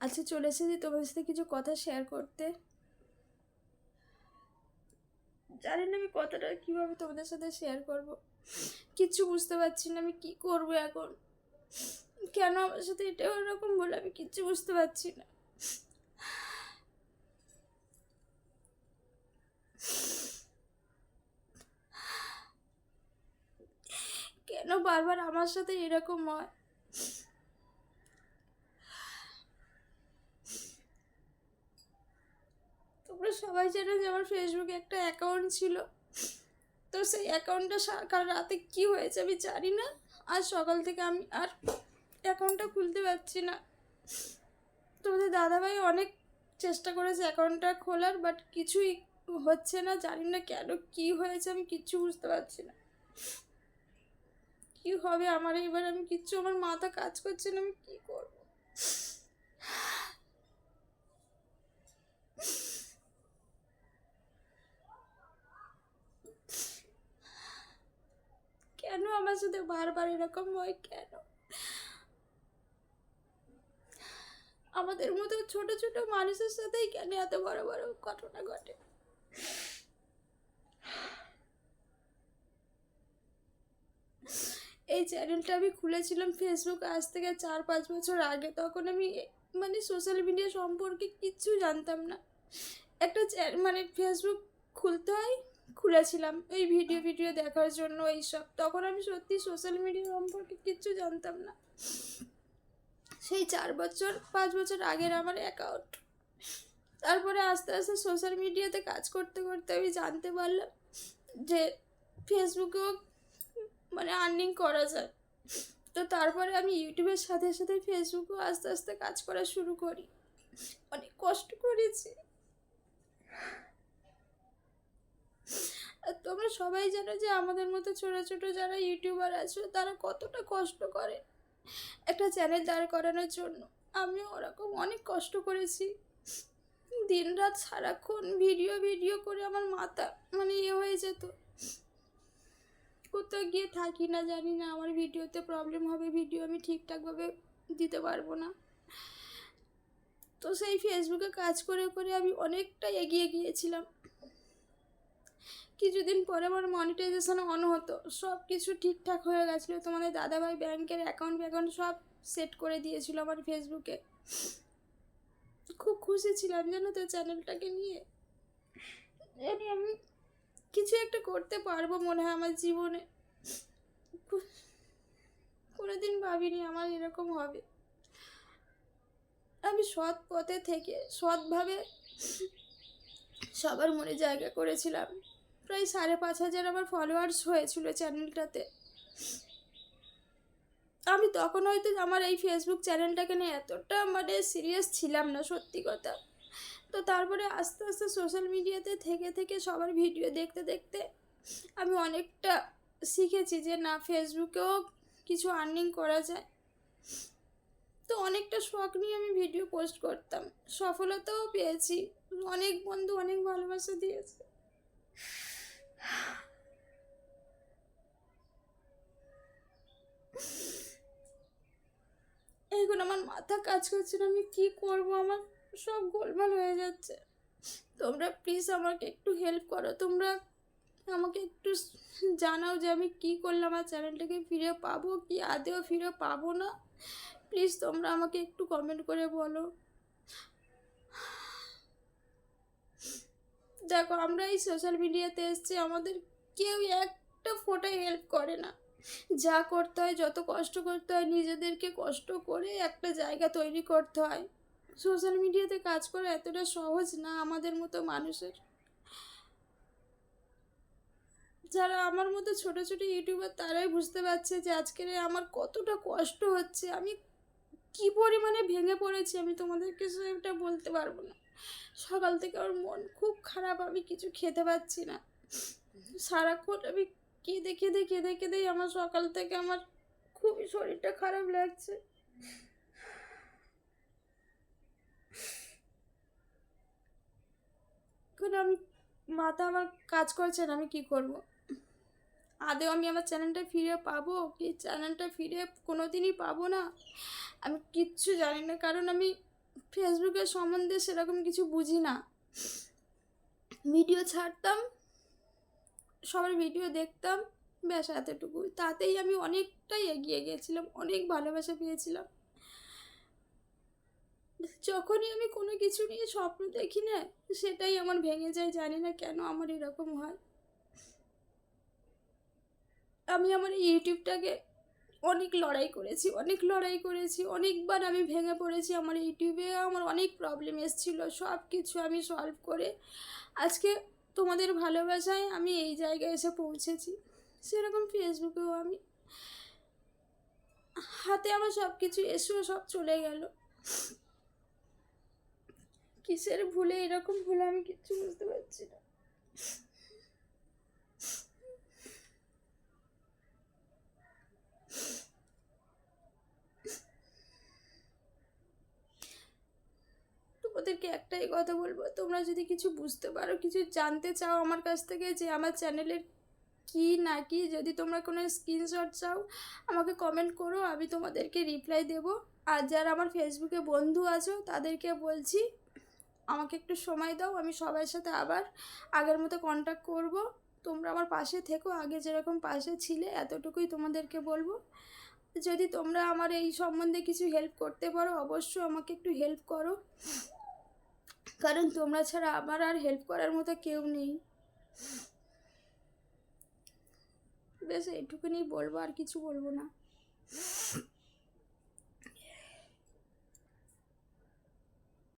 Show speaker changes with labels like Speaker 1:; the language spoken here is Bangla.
Speaker 1: আজকে চলে এসেছি তোমাদের সাথে কিছু কথা শেয়ার করতে। জানি না আমি কথাটা কীভাবে তোমাদের সাথে শেয়ার করব। কিচ্ছু বুঝতে পারছি না, আমি কি করব এখন? কেন আমার সাথে এটা ওরকম বলে আমি কিচ্ছু বুঝতে পারছি না। কেন বারবার আমার সাথে এরকম হয় তোমরা সবাই জানে যে আমার ফেসবুকে একটা অ্যাকাউন্ট ছিল। তো সেই অ্যাকাউন্টটা কাল রাতে কি হয়েছে আমি জানি না। আজ সকাল থেকে আমি আর অ্যাকাউন্টটা খুলতে পারছি না। তোমাদের দাদাভাই অনেক চেষ্টা করেছে অ্যাকাউন্টটা খোলার বাট কিছুই হচ্ছে না। জানি না কেন কি হয়েছে আমি কিচ্ছু বুঝতে পারছি না। কি হবে আমার? এবার আমি কিচ্ছু আমার মাথা কাজ করছে না, আমি কি করব কেন আমার সাথে বারবার এরকম হয় কেন? আমাদের মতো ছোট ছোট মানুষের সাথেই কেন এত বড় বড় ঘটনা ঘটে? এই চ্যানেলটা আমি খুলেছিলাম ফেসবুক আজ থেকে চার পাঁচ বছর আগে। তখন আমি মানে সোশ্যাল মিডিয়া সম্পর্কে কিচ্ছু জানতাম না। একটা মানে ফেসবুক খুলতে হয় খুলেছিলাম এই ভিডিও ভিডিও দেখার জন্য এইসব। তখন আমি সত্যি সোশ্যাল মিডিয়া সম্পর্কে কিচ্ছু জানতাম না। সেই চার বছর পাঁচ বছর আগের আমার অ্যাকাউন্ট তারপরে আস্তে আস্তে সোশ্যাল মিডিয়াতে কাজ করতে করতে আমি জানতে পারলাম যে ফেসবুকেও মানে আর্নিং করা যায়। তো তারপরে আমি ইউটিউবের সাথে সাথে ফেসবুকেও আস্তে আস্তে কাজ করা শুরু করি। অনেক কষ্ট করেছি। তোমরা সবাই জানো যে আমাদের মতো ছোট ছোট যারা ইউটিউবার আছো, তারা কতটা কষ্ট করে একটা চ্যানেল দাঁড় করানোর জন্য। আমিও ওরকম অনেক কষ্ট করেছি। দিন রাত সারাক্ষণ ভিডিও ভিডিও করে আমার মাথা মানে ইয়ে হয়ে যেত। কোথাও গিয়ে থাকি না, জানি না, আমার ভিডিওতে প্রবলেম হবে, ভিডিও আমি ঠিকঠাকভাবে দিতে পারব না। তো সেই ফেসবুকে কাজ করে করে আমি অনেকটা এগিয়ে গিয়েছিলাম। কিছুদিন পরে আমার মনিটাইজেশন অন হতো সব কিছু ঠিকঠাক হয়ে গেছিল, তোমাদের দাদাভাই ব্যাংকের অ্যাকাউন্ট ফ্যাকাউন্ট সব সেট করে দিয়েছিল আমার ফেসবুকে খুব খুশি ছিলাম জানো তো চ্যানেলটাকে নিয়ে। জানি আমি কিছু একটা করতে পারব মনে হয় আমার জীবনে। কোনোদিন ভাবিনি আমার এরকম হবে। আমি সৎ পথে থেকে সৎভাবে সবার মনে জায়গা করেছিলাম। প্রায় সাড়ে পাঁচ হাজার আমার ফলোয়ার্স হয়েছিল চ্যানেলটাতে আমি তখন হয়তো আমার এই ফেসবুক চ্যানেলটাকে নিয়ে এতটা মানে সিরিয়াস ছিলাম না, সত্যি কথা। তো তারপরে আস্তে আস্তে সোশ্যাল মিডিয়াতে থেকে থেকে সবার ভিডিও দেখতে দেখতে আমি অনেকটা শিখেছি যে না ফেসবুকেও কিছু আর্নিং করা যায়। তো অনেকটা শখ নিয়ে আমি ভিডিও পোস্ট করতাম। সফলতাও পেয়েছি। অনেক বন্ধু, অনেক ভালোবাসা দিয়েছে। এখন আমার মাথা কাজ করছে না, আমি কি করব? আমার সব গোলমাল হয়ে যাচ্ছে। তোমরা প্লিজ আমাকে একটু হেল্প করো। তোমরা আমাকে একটু জানাও যে আমি কি করলে আমার চ্যানেলটাকে ফিরে পাবো কি? আদেও ফিরে পাবো না? প্লিজ তোমরা আমাকে একটু কমেন্ট করে বলো। দেখো, আমরা এই সোশ্যাল মিডিয়াতে এসছি, আমাদের কেউ একটা ফোটায় হেল্প করে না। যা করতে হয়, যত কষ্ট করতে হয়, নিজেদেরকে কষ্ট করে একটা জায়গা তৈরি করতে হয়। সোশ্যাল মিডিয়াতে কাজ করা এতটা সহজ না আমাদের মতো মানুষের। যারা আমার মতো ছোট ছোট ইউটিউবার তারাই বুঝতে পারছে যে আজকের আমার কতটা কষ্ট হচ্ছে। আমি কি পরিমাণে ভেঙে পড়েছি, আমি তোমাদেরকে সেটা বলতে পারব না। সকাল থেকে আমার মন খুব খারাপ, আমি কিছু খেতে পাচ্ছি না। সারাক্ষণ আমি কেঁদে কেঁদে কেঁদে কেঁদেই আমার সকাল থেকে আমার খুবই শরীরটা খারাপ লাগছে। এখন আমি, মাথা আমার কাজ করছে না, আমি কি করব? আদেও আমি আমার চ্যানেলটা ফিরে পাবো? কি চ্যানেলটা ফিরে কোনো দিনই পাবো না? আমি কিচ্ছু জানি না, কারণ আমি ফেসবুকের সম্বন্ধে সেরকম কিছু বুঝি না। ভিডিও ছাড়তাম, সবার ভিডিও দেখতাম, ব্যাস এতটুকু তাতেই আমি অনেকটাই এগিয়ে গিয়েছিলাম অনেক ভালোবাসা পেয়েছিলাম। যখনই আমি কোনো কিছু নিয়ে স্বপ্ন দেখি না, সেটাই আমার ভেঙে যায়, জানি না কেন আমার এরকম হয়। আমি আমার ইউটিউবটাকে অনেক লড়াই করেছি, অনেক লড়াই করেছি, অনেকবার আমি ভেঙে পড়েছি আমার ইউটিউবে, আমার অনেক প্রবলেম এসেছিল সব কিছু আমি সলভ করে আজকে তোমাদের ভালোবাসায় আমি এই জায়গায় এসে পৌঁছেছি। সেরকম ফেসবুকেও আমি, হাতে আমার সব কিছু এসেও সব চলে গেল। কিসের ভুলে এরকম ভুলে আমি কিচ্ছু বুঝতে পারছি না। তোমাদেরকে একটাই কথা বলব, তোমরা যদি কিছু বুঝতে পারো, কিছু জানতে চাও আমার কাছ থেকে যে আমার চ্যানেলের কি না কি, যদি তোমরা কোনো স্ক্রিনশট চাও, আমাকে কমেন্ট করো, আমি তোমাদেরকে রিপ্লাই দেব। আর যারা আমার ফেসবুকে বন্ধু আছো, তাদেরকে বলছি, আমাকে একটু সময় দাও, আমি সবার সাথে আবার আগের মতো কন্ট্যাক্ট করব। তোমরা আমার পাশে থেকো, আগে যেরকম পাশে ছিলে, এতটুকুই তোমাদেরকে বলব। যদি তোমরা আমার এই সম্বন্ধে কিছু হেল্প করতে পারো, অবশ্যই আমাকে একটু হেল্প করো। কারণ তোমরা ছাড়া আমার আর হেল্প করার মতো কেউ নেই। বেশ, এইটুকুনি বলব, আর কিছু বলব না।